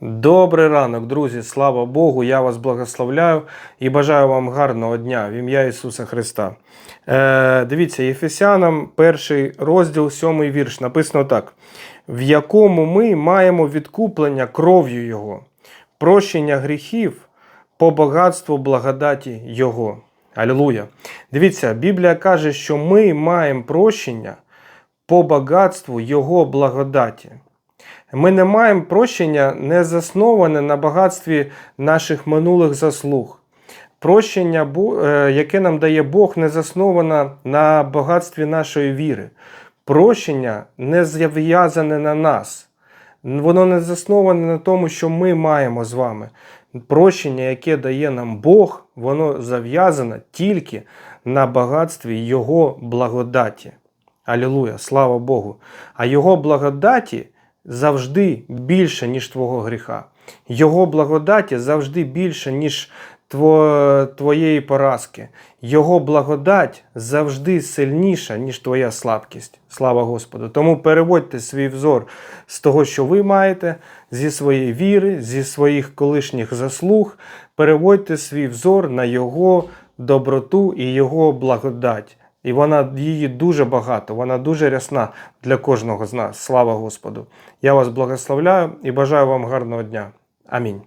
Добрий ранок, друзі! Слава Богу! Я вас благословляю і бажаю вам гарного дня в ім'я Ісуса Христа. Е, дивіться, Єфесянам, перший розділ, сьомий вірш. Написано так: в якому ми маємо відкуплення кров'ю Його, прощення гріхів по багатству благодаті Його. Алілуя! Дивіться, Біблія каже, що ми маємо прощення по багатству Його благодаті. Ми не маємо прощення, не засноване на багатстві наших минулих заслуг. Прощення, е, яке нам дає Бог, не засноване на багатстві нашої віри. Прощення не зав'язане на нас. Воно не засноване на тому, що ми маємо з вами. Прощення, яке дає нам Бог, воно зав'язане тільки на багатстві Його благодаті. Алілуя, слава Богу. А Його благодаті завжди більше, ніж твого гріха. Його благодаті завжди більше, ніж твоєї поразки. Його благодать завжди сильніша, ніж твоя слабкість. Слава Господу. Тому переводьте свій взор з того, що ви маєте, зі своєї віри, зі своїх колишніх заслуг. Переводьте свій взор на Його доброту і Його благодать. І вона її дуже багато, вона дуже рясна для кожного з нас. Слава Господу! Я вас благословляю і бажаю вам гарного дня. Амінь.